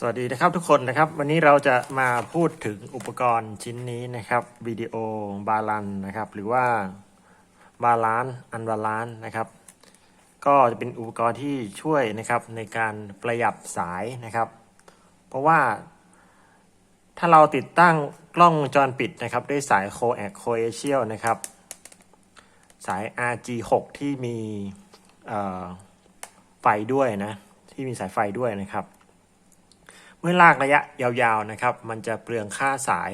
สวัสดีนะครับทุกคนนะครับ วันนี้เราจะมาพูดถึงอุปกรณ์ชิ้นนี้นะครับวิดีโอบาลันนะครับ หรือว่าบาลานอันบาลานนะครับ ก็จะเป็นอุปกรณ์ที่ช่วยนะครับในการประหยัดสายนะครับ เพราะว่าถ้าเราติดตั้งกล้องวงจรปิดนะครับ ด้วยสาย Coax Coaxial นะครับ สาย RG6 ที่มีไฟด้วยนะ ที่มีสายไฟด้วยนะครับ เมื่อลากระยะยาวๆนะครับ มันจะเปลืองค่าสาย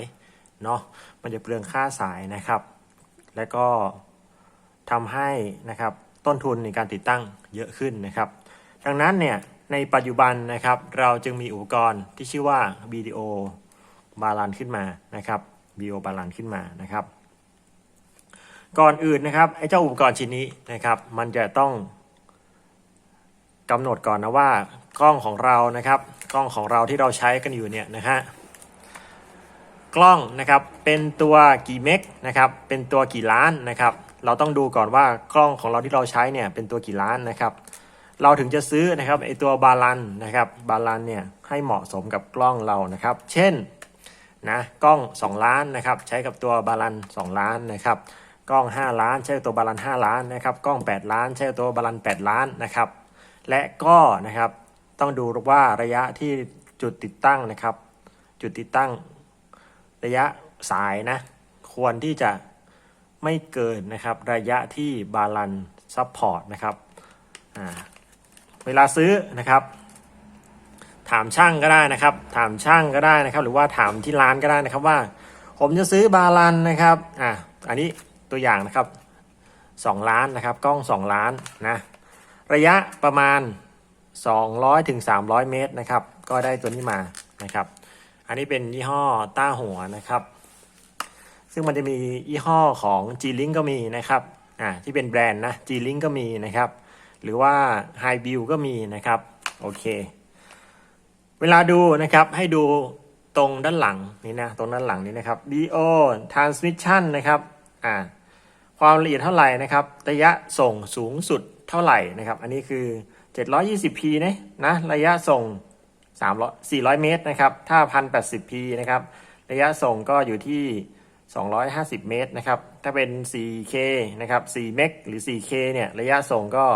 เนาะมันจะเปลืองค่าสายนะครับ และก็ทำให้นะครับต้นทุนในการติดตั้งเยอะขึ้นนะครับ ดังนั้นเนี่ยในปัจจุบันนะครับ เราจึงมีอุปกรณ์ที่ชื่อว่า BDO บาลานขึ้นมานะครับ BDO บาลานขึ้นมานะครับ ก่อนอื่นนะครับไอ้เจ้าอุปกรณ์ชิ้นนี้นะครับ มันจะต้องกำหนดก่อนนะว่ากล้องของเรานะครับ กล้องของเราที่เราใช้กันอยู่เนี่ยนะฮะกล้องนะครับเป็นตัวกี่เมกนะครับเป็นตัวกี่ล้านนะครับเราต้องดูก่อนว่ากล้องของเราที่เราใช้เนี่ยเป็นตัวกี่ล้านนะครับเราถึงจะซื้อนะครับไอตัวบาลันนะครับบาลันเนี่ยให้เหมาะสมกับกล้องเรานะครับ เช่นนะกล้อง 2 ล้านนะครับใช้กับตัวบาลัน2ล้านนะครับกล้อง 5 ล้าน ใช้ตัวบาลัน5ล้านนะครับกล้อง 8 ล้าน ใช้ตัวบาลัน8ล้านนะครับและก็นะครับ ต้องดูว่าระยะที่จุดติดตั้งนะครับ จุดติดตั้ง ระยะสายนะ ควรที่จะไม่เกินนะครับระยะที่บาลันซ์ซัพพอร์ตนะครับเวลาซื้อนะครับ ถามช่างก็ได้นะครับ ถามช่างก็ได้นะครับ หรือว่าถามที่ร้านก็ได้นะครับว่า ผมจะซื้อบาลันนะครับอ่าอันนี้ตัวอย่างนะครับ 2 ล้านนะครับ กล้อง 2 ล้านนะระยะประมาณ 200ถึง300 เมตรนะครับ ก็ได้ตัวนี้มานะครับ อันนี้เป็นยี่ห้อต้าหัวนะครับ ซึ่งมันจะมียี่ห้อของ G-Link ก็มีนะครับอ่าที่เป็นแบรนด์นะ G-Link ก็มีนะครับ หรือว่า High View ก็มีนะครับ โอเค เวลาดูนะครับให้ดูตรงด้านหลังนี่นะตรงด้านหลังนี้นะครับ DO Transmission นะครับอ่าความละเอียดเท่าไหร่นะครับ ระยะส่งสูงสุดเท่าไหร่นะครับ อันนี้คือ 720p นะนะ ระยะส่ง300 400 เมตรนะครับ ถ้า 1080p นะครับ ระยะส่งก็อยู่ที่ 250 เมตรนะครับ ถ้าเป็น 4k นะครับ4เมกหรือ 4k เนี่ย ระยะส่งก็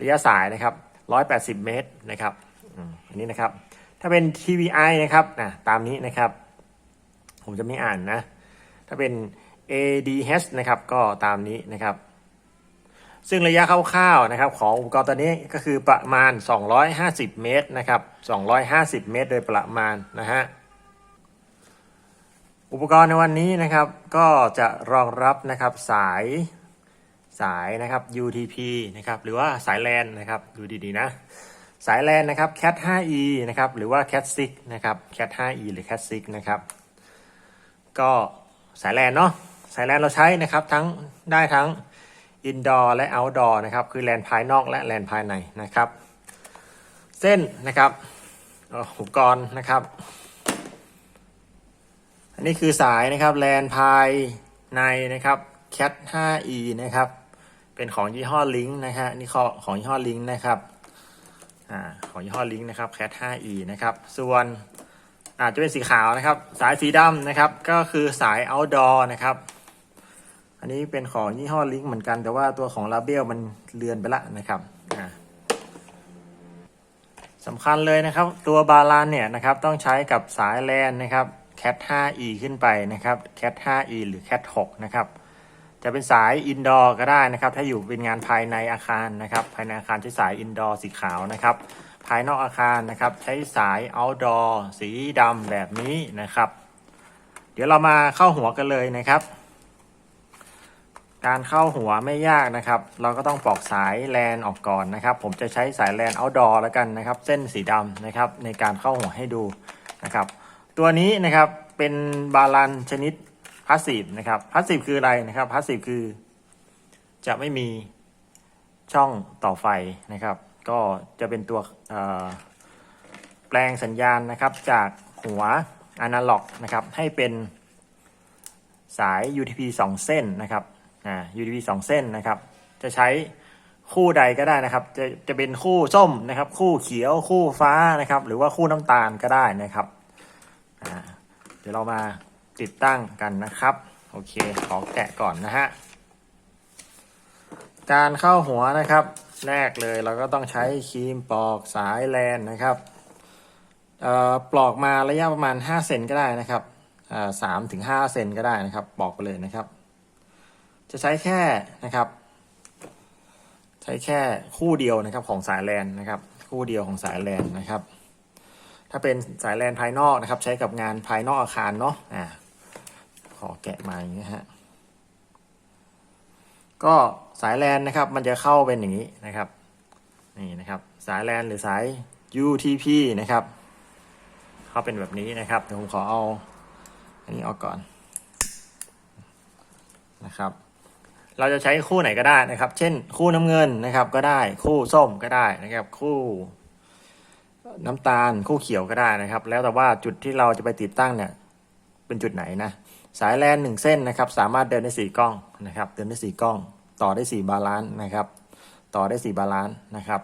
ระยะสายนะครับ 180 เมตรนะครับอันนี้นะครับ ถ้าเป็น TVI นะครับนะตามนี้นะครับ ผมจะไม่อ่านนะ ถ้าเป็น ADH นะครับ ก็ตามนี้นะครับ ซึ่งระยะคร่าวๆนะครับของอุปกรณ์ตัวนี้ก็คือประมาณ 250 เมตรนะครับ 250 เมตร โดยประมาณนะฮะอุปกรณ์ในวันนี้นะครับก็จะรองรับนะครับสายสายนะครับ UTP นะครับหรือว่าสายแลนนะครับดูดีๆนะสายแลนนะครับ Cat 5e นะครับหรือว่า Cat 6นะครับ Cat 5e หรือ Cat 6นะครับก็สายแลนเนาะสายแลนเราใช้นะครับทั้งได้ทั้ง indoor และ outdoor นะครับ คือแลนภายนอกและแลนภายในนะครับ เส้นนะครับอุปกรณ์นะครับ อันนี้คือสายนะครับแลนภายในนะครับ cat 5e นะครับ เป็นของยี่ห้อลิงนะฮะนี่ของของยี่ห้อลิงนะครับอ่าของยี่ห้อลิงนะครับ cat 5e นะครับ ส่วนอาจจะเป็นสีขาวนะครับ สายสีดำนะครับ ก็คือสาย outdoor นะครับ อันนี้เป็นของยี่ห้อลิงก์เหมือนกัน แต่ว่าตัวของลาเบลมันเลือนไปละนะครับสำคัญเลยนะครับ ตัวบาลานเนี่ยนะครับต้องใช้กับสายแลนนะครับ cat 5e ขึ้นไปนะครับ cat 5e หรือ cat 6นะครับจะเป็นสายอินดอร์ก็ได้นะครับ ถ้าอยู่เป็นงานภายในอาคารนะครับ ภายในอาคารใช้สายอินดอร์สีขาวนะครับ ภายนอกอาคารนะครับ ใช้สายเอาท์ดอร์สีดำแบบนี้นะครับ เดี๋ยวเรามาเข้าหัวกันเลยนะครับ การเข้าหัวไม่ยากนะครับ เราก็ต้องปอกสายแลนออกก่อนนะครับ ผมจะใช้สายแลนเอาดอแล้วกันนะครับ เส้นสีดำนะครับ ในการเข้าหัวให้ดูนะครับ ตัวนี้นะครับเป็นบาลานชนิดพาสซีฟนะครับพาสซีฟคืออะไรนะครับพาสซีฟคือ จะไม่มีช่องต่อไฟนะครับ ก็จะเป็นตัวแปลงสัญญาณนะครับ จากหัวอนาล็อกนะครับ ให้เป็นสาย UTP 2 เส้นนะครับ อ่า UTP 2เส้นนะครับ จะใช้คู่ใดก็ได้นะครับ จะจะเป็นคู่ส้มนะครับ คู่เขียวคู่ฟ้านะครับ หรือว่าคู่น้ำตาลก็ได้นะครับอ่าเดี๋ยวเรามาติดตั้งกันนะครับ โอเค ขอแกะก่อนนะฮะ การเข้าหัวนะครับ แรกเลยเราก็ต้องใช้ครีมปอกสายแลนนะครับอ่อปลอกมาระยะประมาณ5เซนก็ได้นะครับสามถึงห้าเซนก็ได้นะครับปลอกไปเลยนะครับ จะใช้แค่นะครับ ใช้แค่คู่เดียวนะครับของสายแลนนะครับ คู่เดียวของสายแลนนะครับ ถ้าเป็นสายแลนภายนอกนะครับ ใช้กับงานภายนอกอาคารเนาะอ่าขอแกะมาอย่างนี้ฮะก็สายแลนนะครับ มันจะเข้าเป็นอย่างนี้นะครับนี่นะครับ สายแลนหรือสาย UTP นะครับเข้าเป็นแบบนี้นะครับเดี๋ยวผมขอเอาอันนี้ออกก่อนนะครับ เราจะใช้คู่ไหนก็ได้นะครับ เช่น คู่น้ำเงินนะครับ ก็ได้คู่ส้มก็ได้นะครับ คู่ น้ำตาลคู่เขียวก็ได้นะครับ แล้วแต่ว่าจุดที่เราจะไปติดตั้งเนี่ย เป็นจุดไหนนะสายแลนหนึ่งเส้นนะครับ สามารถเดินได้สี่กล้องนะครับ เดินได้สี่กล้อง ต่อได้สี่บาลานซ์นะครับ ต่อได้สี่บาลานซ์นะครับ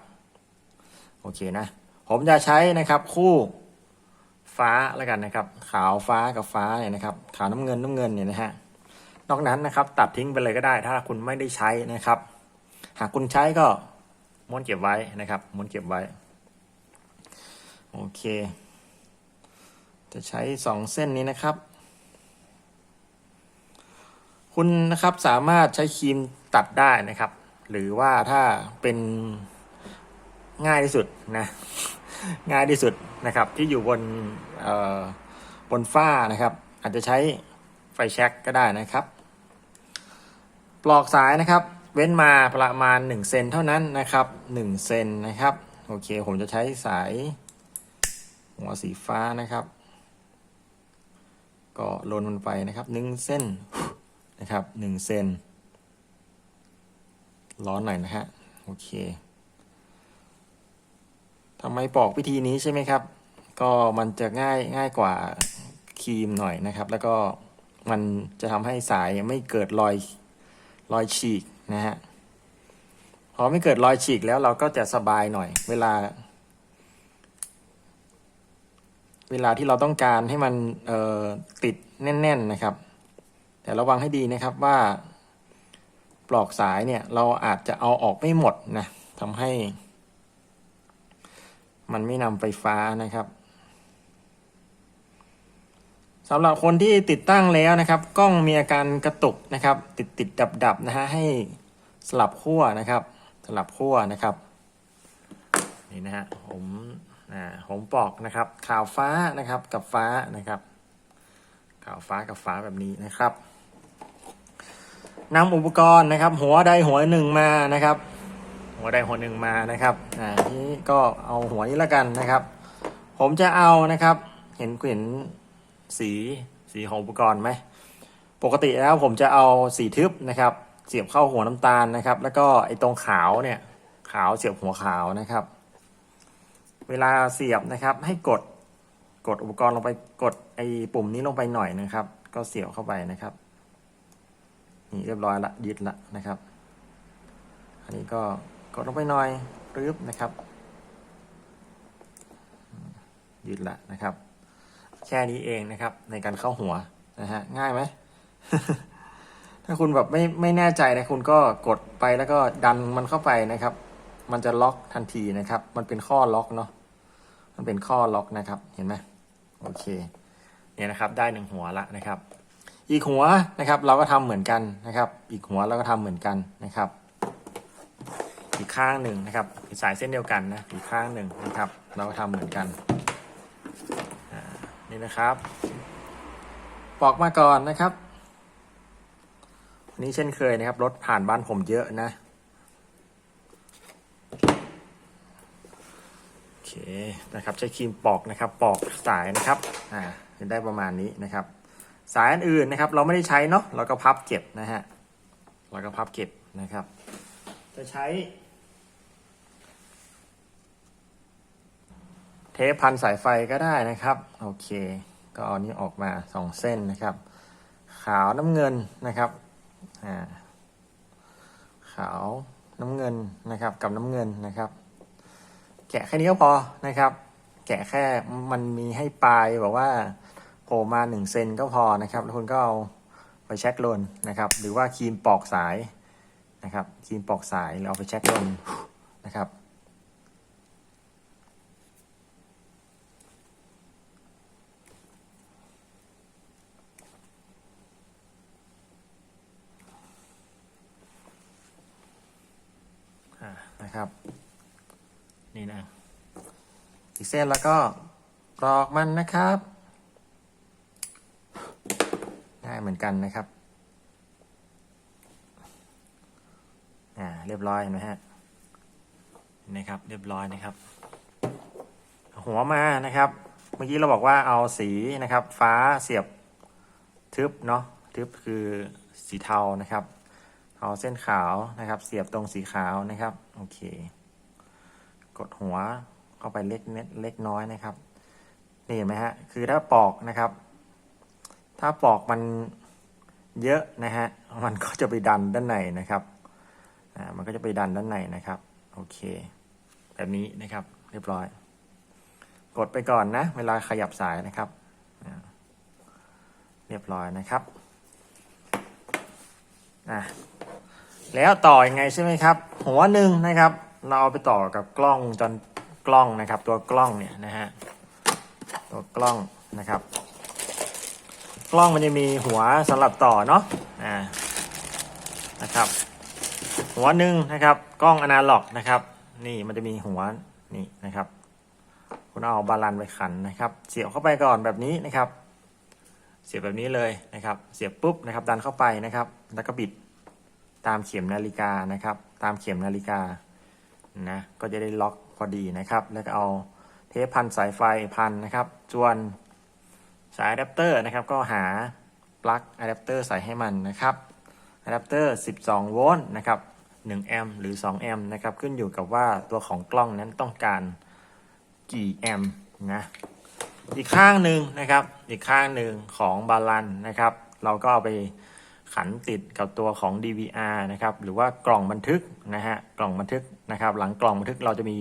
โอเคนะ ผมจะใช้นะครับคู่ฟ้าแล้วกันนะครับ ขาวฟ้ากับฟ้าเนี่ยนะครับ ขาวน้ำเงินน้ำเงินเนี่ยนะฮะ นอกนั้นนะครับ ตัดทิ้งไปเลยก็ได้ ถ้าคุณไม่ได้ใช้นะครับ หากคุณใช้ก็ม้วนเก็บไว้นะครับ ม้วนเก็บไว้ โอเค จะใช้สองเส้นนี้นะครับ คุณนะครับสามารถใช้ครีมตัดได้นะครับ หรือว่าถ้าเป็นง่ายที่สุดนะ ง่ายที่สุดนะครับ ที่อยู่บนบนฝ้านะครับ อาจจะใช้ไฟแช็กก็ได้นะครับ ปลอกสายนะครับ เว้นมาประมาณ1เซนเท่านั้นนะครับ1เซนนะครับ โอเค ผมจะใช้สาย หัวสีฟ้านะครับ ก็ลนมันไปนะครับ1เส้นนะครับ1เซนร้อนหน่อยนะฮะ โอเคทำไมปอกวิธีนี้ใช่ไหมครับ ก็มันจะง่ายง่ายกว่าครีมหน่อยนะครับ แล้วก็มันจะทำให้สายไม่เกิดรอย รอยฉีกนะฮะพอไม่เกิดรอยฉีกแล้วเราก็จะสบายหน่อย เวลา เวลาที่เราต้องการให้มันติดแน่น ๆนะครับ แต่ระวังให้ดีนะครับว่าปลอกสายเนี่ยเราอาจจะเอาออกไม่หมดนะทำให้ มันไม่นำไฟฟ้านะครับ สำหรับคนที่ติดตั้งแล้วนะครับ กล้องมีอาการกระตุกนะครับ ติดติดดับดับนะฮะให้สลับขั้วนะครับ สลับขั้วนะครับนี่นะฮะผมอ่าผมปอกนะครับ ขาวฟ้านะครับกับฟ้านะครับขาวฟ้ากับฟ้าแบบนี้นะครับนำอุปกรณ์นะครับ หัวใดหัวหนึ่งมานะครับ หัวใดหัวหนึ่งมานะครับอ่าทีนี้ก็เอาหัวนี้ล้วกันนะครับ ผมจะเอานะครับ เห็นเห็น สีสีของอุปกรณ์ไหมปกติแล้วผมจะเอาสีทึบนะครับ เสียบเข้าหัวน้ำตาลนะครับ แล้วก็ไอ้ตรงขาวเนี่ยขาวเสียบหัวขาวนะครับ เวลาเสียบนะครับ ให้กดกดอุปกรณ์ลงไปกดไอ้ปุ่มนี้ลงไปหน่อยนะครับ ก็เสียบเข้าไปนะครับนี่เรียบร้อยละยึดละนะครับ อันนี้ก็กดลงไปหน่อยรึบนะครับ ยึดละนะครับ แค่นี้เองนะครับ ในการเข้าหัวนะฮะง่ายไหม ถ้าคุณแบบไม่ไม่แน่ใจนะคุณก็กดไปแล้วก็ดันมันเข้าไปนะครับ มันจะล็อกทันทีนะครับ มันเป็นข้อล็อกเนาะมันเป็นข้อล็อกนะครับเห็นไหมโอเคเนี่ยนะครับ ได้หนึ่งหัวละนะครับ อีกหัวนะครับ เราก็ทำเหมือนกันนะครับ อีกหัวเราก็ทำเหมือนกันนะครับ อีกข้างหนึ่งนะครับสายเส้นเดียวกันนะอีกข้างหนึ่งนะครับ เราก็ทำเหมือนกัน นี่นะครับ ปอกมาก่อนนะครับอันนี้เช่นเคยนะครับรถผ่านบ้านผมเยอะนะโอเคนะครับ ใช้ครีมปอกนะครับ ปอกสายนะครับอ่าจะได้ประมาณนี้นะครับ สายอันอื่นนะครับ เราไม่ได้ใช้เนาะเราก็พับเก็บนะฮะเราก็พับเก็บนะครับ จะใช้ ทปพันสายไฟก็ได้นะครับ โอเค ก็เอานี้ออกมาสองเส้นนะครับ ขาวน้ำเงินนะครับอ่าขาวน้ำเงินนะครับกับน้ำเงินนะครับ แกะแค่นี้ก็พอนะครับ แกะแค่มันมีให้ปลายบอกว่าโผล่มาหนึ่งเซนก็พอนะครับ แล้วคุณก็เอาไปแช็คลนนะครับ หรือว่าครีมปอกสายนะครับครีมปอกสายแล้วเอาไปแช็คลนนะครับ อ่านะครับ นี่นะ อีกเส้นแล้วก็ปลอกมันนะครับ ได้เหมือนกันนะครับ อ่า เรียบร้อยเห็นไหมฮะเห็นไหมครับ เรียบร้อยนะครับ หัวมานะครับ เมื่อกี้เราบอกว่าเอาสีนะครับ ฟ้าเสียบทึบเนาะทึบคือสีเทานะครับ เอาเส้นขาวนะครับ เสียบตรงสีขาวนะครับ โอเค กดหัวเข้าไปเล็กเล็กน้อยนะครับ นี่เห็นไหมฮะ คือถ้าปอกนะครับ ถ้าปอกมันเยอะนะฮะ มันก็จะไปดันด้านในนะครับ อ่า มันก็จะไปดันด้านในนะครับ โอเค แบบนี้นะครับ เรียบร้อย กดไปก่อนนะ เวลาขยับสายนะครับอ่าเรียบร้อยนะครับ อะแล้วต่ออยังไงใช่ไหมครับ หัวหนึ่งนะครับ เราเอาไปต่อกับกล้องจนกล้องนะครับ ตัวกล้องเนี่ยนะฮะตัวกล้องนะครับ กล้องมันจะมีหัวสำหรับต่อเนาะอ่านะครับ หัวหนึ่งนะครับ กล้องอนาล็อกนะครับ นี่มันจะมีหัวนี่นะครับ คุณเอาบาลันไปขันนะครับ เสียบเข้าไปก่อนแบบนี้นะครับ เสียบแบบนี้เลยนะครับ เสียบปุ๊บนะครับ ดันเข้าไปนะครับ แล้วก็บิดตามเข็มนาฬิกานะครับ ตามเข็มนาฬิกานะก็จะได้ล็อกพอดีนะครับ แล้วก็เอาเทปพันสายไฟพันนะครับส่วนสายอะแดปเตอร์นะครับ ก็หาปลั๊กอะแดปเตอร์ใส่ให้มันนะครับอะแดปเตอร์ 12 โวลต์นะครับ1แอมป์หรือ 2 แอมป์นะครับ ขึ้นอยู่กับว่าตัวของกล้องนั้นต้องการกี่แอมป์นะ อีกข้างหนึ่งนะครับ อีกข้างหนึ่งของบาลันนะครับ เราก็เอาไปขันติดกับตัวของ DVR นะครับ หรือว่ากล่องบันทึกนะฮะ กล่องบันทึกนะครับ หลังกล่องบันทึกเราจะมี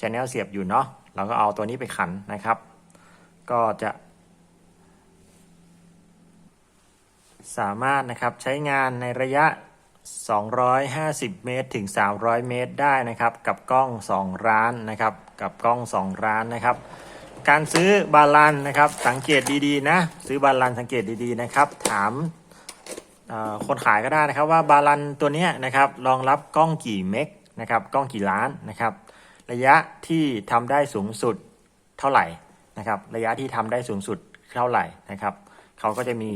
ช anel เสียบอยู่เนาะ เราก็เอาตัวนี้ไปขันนะครับ ก็จะ สามารถนะครับใช้งานในระยะ 250 เมตรถึง 300 เมตรได้นะครับ กับกล้อง 2 ร้านนะครับ กับกล้อง 2 ร้านนะครับ การซื้อบาลันนะครับ สังเกตดีๆนะ ซื้อบาลันสังเกตดีๆนะครับ ถามคนขายก็ได้นะครับว่าบาลันตัวนี้นะครับรองรับกล้องกี่เมกนะครับกล้องกี่ล้านนะครับ ระยะที่ทำได้สูงสุดเท่าไหร่นะครับ ระยะที่ทำได้สูงสุดเท่าไหร่นะครับเขาก็จะมี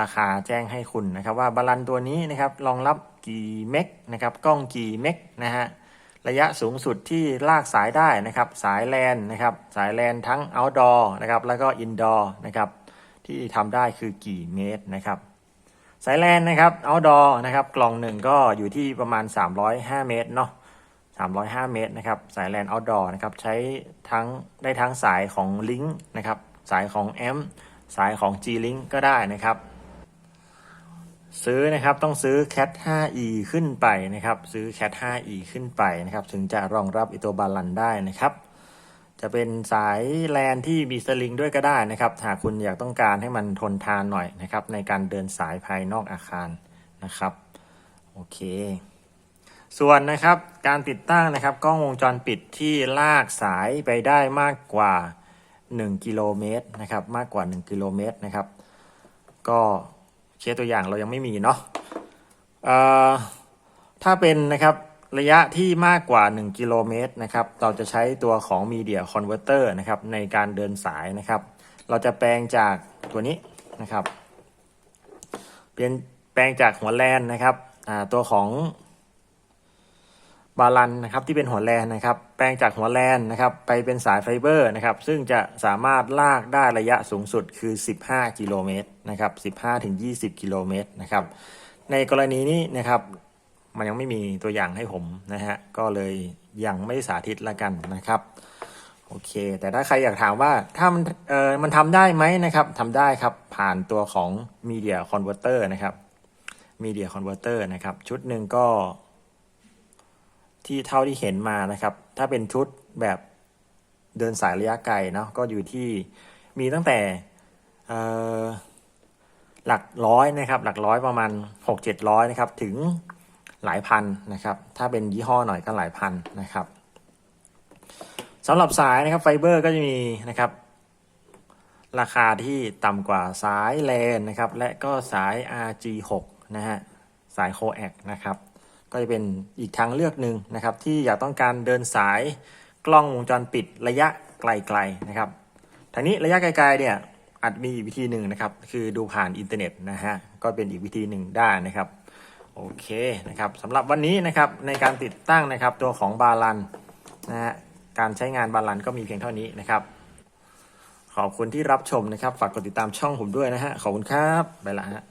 ราคาแจ้งให้คุณนะครับ ว่าบาลันตัวนี้นะครับรองรับกี่เมกนะครับกล้องกี่เมกนะฮะ ระยะสูงสุดที่ลากสายได้นะครับ สายแลนนะครับ สายแลนทั้ง outdoor นะครับ แล้วก็ indoor นะครับ ที่ทำได้คือกี่เมตรนะครับ สายแลนนะครับ outdoor นะครับ กล่องหนึ่งก็อยู่ที่ประมาณ 305 เมตรเนาะ305 เมตรนะครับ สายแลน outdoor นะครับ ใช้ทั้งได้ทั้งสายของ Link นะครับ สายของ M สายของ G-Link ก็ได้นะครับ ซื้อนะครับต้องซื้อ Cat 5e ขึ้นไปนะครับ ซื้อ Cat 5e ขึ้นไปนะครับ ถึงจะรองรับไอตัวบาลันได้นะครับ จะเป็นสายแลนที่มีสลิงด้วยก็ได้นะครับหากคุณอยากต้องการให้มันทนทานหน่อยนะครับ ในการเดินสายภายนอกอาคารนะครับโอเค ส่วนนะครับการติดตั้งนะครับกล้องวงจรปิดที่ลากสายไปได้มากกว่า 1 กิโลเมตรนะครับ มากกว่า 1 กิโลเมตรนะครับ ก็ เคสตัวอย่างเรายังไม่มีเนาะถ้าเป็นนะครับระยะที่มากกว่า 1 กิโลเมตรนะครับ เราจะใช้ตัวของ Media Converter นะครับในการเดินสายนะครับ เราจะแปลงจากตัวนี้นะครับ เปลี่ยนแปลงจากหัวแลนนะครับตัวของ บาลันนะครับที่เป็นหัวแลนนะครับ แปลงจากหัวแลนนะครับไปเป็นสายไฟเบอร์นะครับ ซึ่งจะสามารถลากได้ระยะสูงสุดคือ 15 กิโลเมตรนะครับ15ถึง20 กิโลเมตรนะครับ ในกรณีนี้นะครับมันยังไม่มีตัวอย่างให้ผมนะฮะ ก็เลยยังไม่สาธิตละกันนะครับ โอเค แต่ถ้าใครอยากถามว่าถ้ามันเออมันทำได้ไหมนะครับทำได้ครับผ่านตัวของ Media Converter นะครับ Media Converter นะครับ ชุดหนึ่งก็ ที่เท่าที่เห็นมานะครับ ถ้าเป็นชุดแบบเดินสายระยะไกลเนาะก็อยู่ที่มีตั้งแต่หลักร้อยนะครับหลักร้อยประมาณหกเจ็ดร้อยนะครับถึงหลายพันนะครับ ถ้าเป็นยี่ห้อหน่อยก็หลายพันนะครับสำหรับสายนะครับไฟเบอร์ก็จะมีนะครับ ราคาที่ต่ำกว่าสายแลนนะครับ และก็สาย RG6 นะฮะสายโคแอกนะครับ ก็จะเป็นอีกทางเลือกหนึ่งนะครับ ที่อยากต้องการเดินสายกล้องวงจรปิดระยะไกลๆนะครับทางนี้ระยะไกลๆเนี่ยอาจมีอีกวิธีหนึ่งนะครับ คือดูผ่านอินเทอร์เน็ตนะฮะก็เป็นอีกวิธีหนึ่งได้นะครับโอเคนะครับสำหรับวันนี้นะครับในการติดตั้งนะครับตัวของบาลันนะฮะการใช้งานบาลันก็มีเพียงเท่านี้นะครับ ขอบคุณที่รับชมนะครับ ฝากกดติดตามช่องผมด้วยนะฮะขอบคุณครับไปละฮะ